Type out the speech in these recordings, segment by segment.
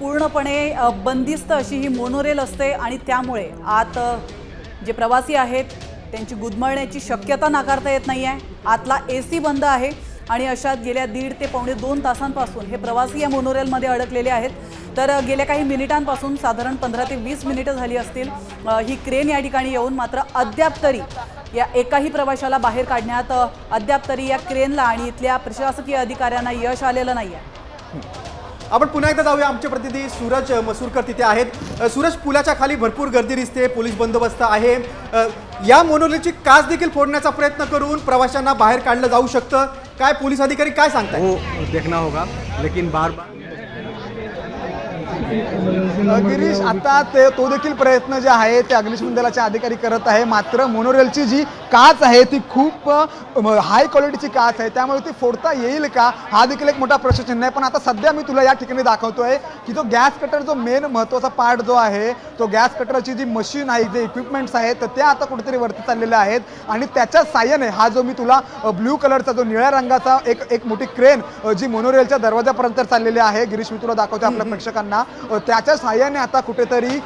पूर्णपणे बंदिस्त अशी ही मोनोरेल असते आणि त्यामुळे आत जे प्रवासी आहेत त्यांची गुदमळण्याची शक्यता नाकारता येत नाही आहे आतला ए सी बंद आहे आणि अशात गेल्या दीड ते पावणे दोन तासांपासून हे प्रवासी या मोनोरेलमध्ये अडकलेले आहेत. तर गेल्या काही मिनिटांपासून साधारण पंधरा ते वीस मिनिटं झाली असतील ही क्रेन या ठिकाणी येऊन मात्र अद्याप तरी या एकाही प्रवाशाला बाहेर काढण्यात अद्याप तरी या क्रेनला आणि इथल्या प्रशासकीय अधिकाऱ्यांना यश आलेलं नाही आहे आपण पुन्हा एकदा जाऊया. आमचे प्रतिनिधी सूरज मसूरकर तिथे आहेत. सूरज पुलाच्या खाली भरपूर गर्दी दिसते पोलीस बंदोबस्त आहे. या मोनोरेलची काच देखील फोडण्याचा प्रयत्न करून प्रवाशांना बाहेर काढलं जाऊ शकतं. काय पोलीस अधिकारी काय सांगताय हो देखना होगा लेकिन बार बार गिरीश आता ते तो देखील प्रयत्न जे आहे ते अग्निशमन दलाचे अधिकारी करत आहे. मात्र मोनोरेलची जी काच आहे ती खूप हाय क्वालिटीची काच आहे. त्यामुळे ती फोडता येईल का? हा देखील एक मोठा प्रश्नचिन्ह आहे. पण आता सध्या मी तुला या ठिकाणी दाखवतोय की तो गॅस कटर जो मेन महत्त्वाचा पार्ट जो आहे तो गॅस कटरची जी मशीन आहे जे इक्विपमेंट्स आहेत तर त्या आता कुठेतरी वरती चाललेल्या आहेत. आणि त्याच्या साह्याने हा जो मी तुला ब्ल्यू कलरचा जो निळ्या रंगाचा एक एक मोठी क्रेन जी मोनोरेलच्या दरवाजापर्यंत चाललेली आहे. गिरीश मी तुला दाखवतो आपल्या प्रेक्षकांना. त्याच्या साह्याने आता कुठेतरी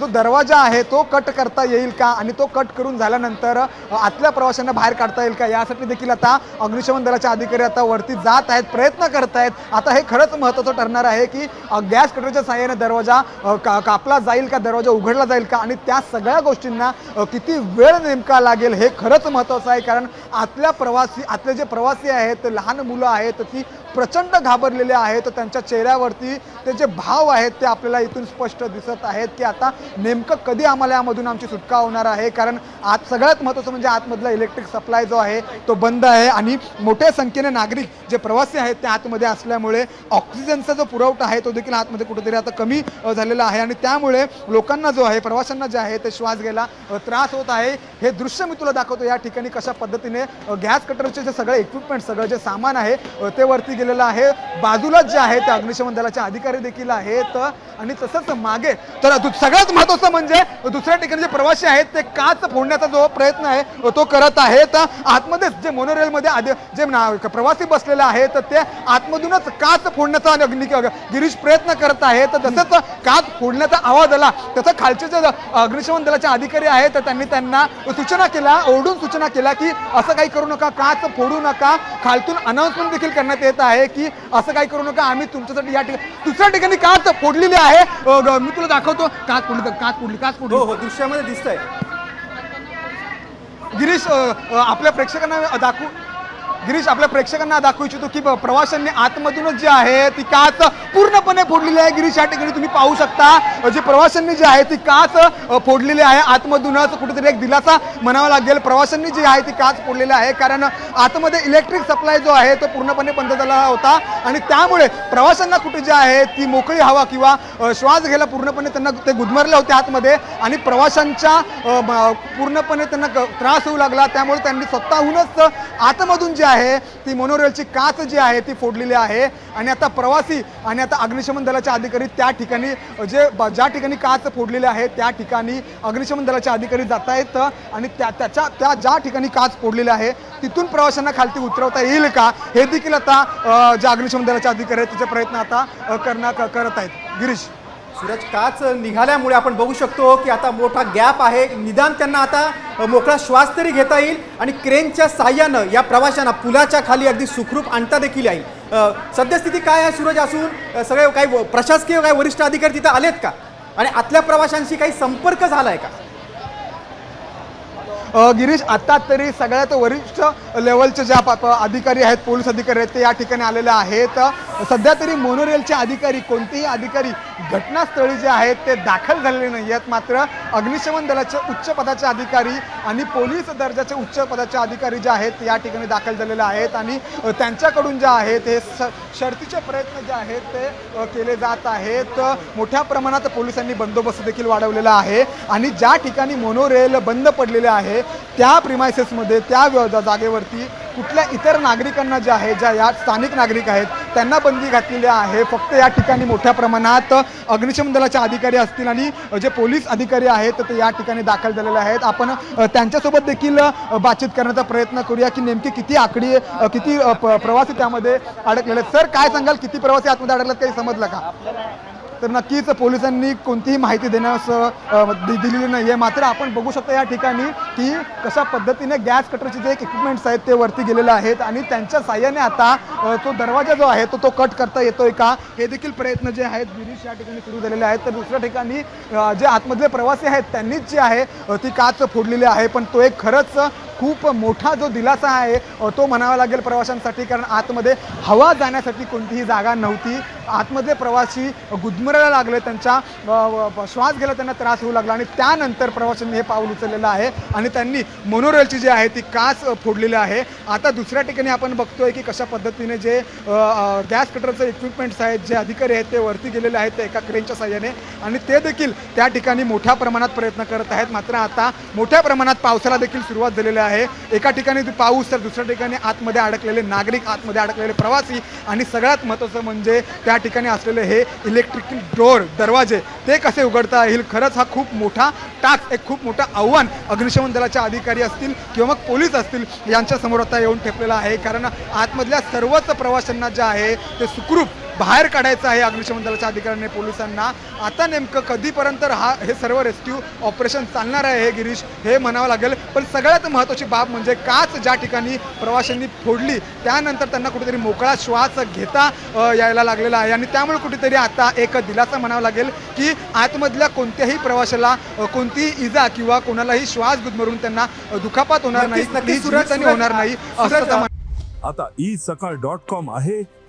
जो दरवाजा आहे तो कट करता येईल का? आणि तो कट करून झाल्यानंतर आतल्या प्रवाशांना बाहेर काढता येईल का? यासाठी देखील आता अग्निशमन दलाच्या अधिकारी आता वरती जात आहेत प्रयत्न करत आहेत आता हे खरंच महत्त्वाचं ठरणार आहे की गॅस कटरच्या साह्याने दरवाजा का कापला जाईल का? दरवाजा उघडला जाईल का? आणि त्या सगळ्या गोष्टींना किती वेळ नेमका लागेल हे खरंच महत्त्वाचं आहे. कारण आतल्या प्रवासी आतले जे प्रवासी आहेत लहान मुलं आहेत ती प्रचंड घाबरलेले आहेत त्यांच्या चेहऱ्यावरती ते जे भाव आहेत ते आपल्याला इथून स्पष्ट दिसत आहेत की आता नेमकं कधी आम्हाला यामधून आमची सुटका होणार आहे? कारण आत सगळ्यात महत्त्वाचं म्हणजे आतमधला इलेक्ट्रिक सप्लाय जो आहे तो बंद आहे आणि मोठ्या संख्येने नागरिक जे प्रवासी आहेत ते आतमध्ये असल्यामुळे ऑक्सिजनचा जो पुरवठा आहे तो देखील आतमध्ये कुठेतरी आता कमी झालेला आहे. आणि त्यामुळे लोकांना जो आहे प्रवाशांना जे आहे ते श्वास घ्यायला त्रास होत आहे. हे दृश्य मी तुला दाखवतो या ठिकाणी कशा पद्धतीने गॅस कटरचे जे सगळे इक्विपमेंट सगळं जे सामान आहे ते वरती केलेला आहे. बाजूलाच जे आहे ते अग्निशमन दलाचे अधिकारी देखील आहेत. आणि तसंच मागे तर सगळ्यात महत्त्वाचं म्हणजे दुसऱ्या ठिकाणी जे प्रवासी आहेत ते काच फोडण्याचा जो प्रयत्न आहे तो करत आहेत. आतमध्येच जे मोनोरेलमध्ये आधी जे प्रवासी बसलेले आहेत ते आतमधूनच काच फोडण्याचा अग्नि गिरीश प्रयत्न करत आहेत. तसंच काच फोडण्याचा आवाज आला त्याचा खालचे जे अग्निशमन दलाचे अधिकारी आहेत तर त्यांनी त्यांना सूचना केल्या ओरडून सूचना केल्या की असं काही करू नका काच फोडू नका. खालतून अनाऊन्समेंट देखील करण्यात येत आहे. की असं काही करू नका आम्ही तुमच्यासाठी या ठिकाणी दुसऱ्या ठिकाणी काच फोडलेली आहे. मी तुला दाखवतो. काच फोडली काच फोडली काच फोडली. हो हो दृश्यामध्ये दिसतंय. गिरीश आपल्या प्रेक्षकांना दाखवू गिरीश आपल्या प्रेक्षकांना दाखवू इच्छितो की प्रवाशांनी आतमधूनच जी आहे ती काच पूर्णपणे फोडलेली आहे. गिरीश या ठिकाणी तुम्ही पाहू शकता जे प्रवाशांनी जी आहे ती काच फोडलेली आहे. आतमधूनच कुठेतरी एक दिलासा म्हणावा लागेल. प्रवाशांनी जी आहे ती काच फोडलेली आहे. कारण आतमध्ये इलेक्ट्रिक सप्लाय जो आहे तो पूर्णपणे बंद झाला होता. आणि त्यामुळे प्रवाशांना कुठे जे आहे ती मोकळी हवा किंवा श्वास घ्यायला पूर्णपणे त्यांना ते गुदमरले होते आतमध्ये. आणि प्रवाशांच्या पूर्णपणे त्यांना त्रास होऊ लागला. त्यामुळे त्यांनी स्वतःहूनच आतमधून जी आहे ती मोनोरेलची काच जी आहे ती फोडलेली आहे. आणि आता प्रवासी आणि आता अग्निशमन दलाच्या अधिकारी त्या ठिकाणी जे ब- ज्या ठिकाणी काच फोडलेली आहे त्या ठिकाणी अग्निशमन दलाच्या अधिकारी जात आहेत. आणि त्या त्याच्या त्या ज्या ठिकाणी काच फोडलेली आहे तिथून प्रवाशांना खालती उतरवता येईल का? हे देखील आता ज्या अग्निशमन दलाच्या अधिकारी आहेत त्याचे प्रयत्न आता करण्यात करत आहेत. गिरीश. सूरज काच निघाल्यामुळे आपण बघू शकतो की आता मोठा गॅप आहे. निदान त्यांना आता मोकळा श्वास तरी घेता येईल आणि क्रेनच्या साह्यानं या प्रवाशांना पुलाच्या खाली अगदी सुखरूप आणता देखील येईल. सद्यस्थिती काय आहे सूरज असून सगळे काही प्रशासकीय काही वरिष्ठ अधिकारी तिथं आलेत का? आणि आतल्या प्रवाशांशी काही संपर्क झालाय का? गिरीश आता तरी सगळ्यात वरिष्ठ लेवलचे ज्या अधिकारी आहेत पोलीस अधिकारी आहेत ते या ठिकाणी आलेले आहेत. सध्या तरी मोनोरेलचे अधिकारी कोणतेही अधिकारी घटनास्थळी जे आहेत ते दाखल झालेले नाही आहेत. मात्र अग्निशमन दलाचे उच्च पदाचे अधिकारी आणि पोलीस दर्जाचे उच्च पदाचे अधिकारी जे आहेत या ठिकाणी दाखल झालेले आहेत आणि त्यांच्याकडून जे आहेत हे स शर्तीचे प्रयत्न जे आहेत ते केले जात आहेत. मोठ्या प्रमाणात पोलिसांनी बंदोबस्त देखील वाढवलेला आहे आणि ज्या ठिकाणी मोनोरेल बंद पडलेले आहे त्या प्रिमायसेसमध्ये त्या जागेवरती कुठल्या इतर नागरिकांना जे आहे ज्या या स्थानिक नागरिक आहेत त्यांना बंदी घातलेली आहे. फक्त या ठिकाणी मोठ्या प्रमाणात अग्निशमन दलाच्या अधिकारी असतील आणि जे पोलीस अधिकारी आहेत ते या ठिकाणी दाखल झालेले आहेत. आपण त्यांच्यासोबत देखील बातचीत करण्याचा प्रयत्न करूया की नेमकी किती आकडी किती प्रवासी त्यामध्ये अडकलेले आहेत. सर काय सांगाल? किती प्रवासी आतमध्ये अडकलेत काही समजलं का? तर नक्कीच पोलिसांनी कोणतीही माहिती देण्यास दि- दिलेली नाही. आहे मात्र आपण बघू शकता या ठिकाणी की कशा पद्धतीने गॅस कटरचे जे एक इक्विपमेंट्स आहेत ते वरती गेलेले आहेत आणि त्यांच्या साह्याने आता तो दरवाजा जो आहे तो तो कट करता येतोय का? हे देखील प्रयत्न जे आहेत गिरीश या ठिकाणी सुरू झालेले आहेत. तर दुसऱ्या ठिकाणी जे आतमधले प्रवासी आहेत त्यांनीच जी आहे ती काच फोडलेली आहे. पण तो एक खरंच खूप मोठा जो दिलासा आहे तो म्हणावा लागेल प्रवाशांसाठी कारण आतमध्ये हवा जाण्यासाठी कोणतीही जागा नव्हती. आतमधले प्रवासी गुदमरायला लागले त्यांच्या व- श्वास घ्यायला त्यांना त्रास होऊ लागला आणि त्यानंतर प्रवाशांनी हे पाऊल उचललेलं आहे आणि त्यांनी मोनोरेलची जी आहे ती काच फोडलेली आहे. आता दुसऱ्या ठिकाणी आपण बघतोय की कशा पद्धतीने जे गॅस कटरचे इक्विपमेंट्स आहेत जे अधिकारी आहेत ते वरती गेलेले आहेत ते एका क्रेनच्या साह्याने. आणि ते देखील त्या ठिकाणी मोठ्या प्रमाणात प्रयत्न करत आहेत. मात्र आता मोठ्या प्रमाणात पावसाला देखील सुरुवात झालेली आहे एका ठिकाणी पाऊस तर दुसऱ्या ठिकाणी आतमध्ये अडकलेले नागरिक आतमध्ये अडकलेले प्रवासी आणि सगळ्यात महत्त्वाचं म्हणजे त्या ठिकाणी असलेले हे इलेक्ट्रिकल डोअर दरवाजे ते कसे उघडता येईल? खरंच हा खूप मोठा टास्क एक खूप मोठं आव्हान अग्निशमन दलाच्या अधिकारी असतील किंवा मग पोलीस असतील यांच्यासमोर आता येऊन ठेपलेला आहे. कारण आतमधल्या सर्वच प्रवाशांना जे आहे ते सुखरूप बाहेर काढायचं आहे अग्निशमन दलाच्या अधिकाऱ्यांनी पोलिसांना. आता नेमकं कधीपर्यंत हा हे सर्व रेस्क्यू ऑपरेशन चालणार आहे हे गिरीश हे म्हणावं लागेल. पण सगळ्यात महत्त्वाची बाब म्हणजे काच ज्या ठिकाणी प्रवाशांनी फोडली त्यानंतर त्यांना कुठेतरी मोकळा श्वास घेता यायला लागलेला आहे. आणि त्यामुळे कुठेतरी आता एक दिलासा म्हणावा लागेल की आतमधल्या कोणत्याही प्रवाशाला कोणतीही इजा किंवा कोणालाही श्वास गुदमरून त्यांना दुखापत होणार नाही होणार नाही असं तर आता ई सकाळ डॉट कॉम आहे.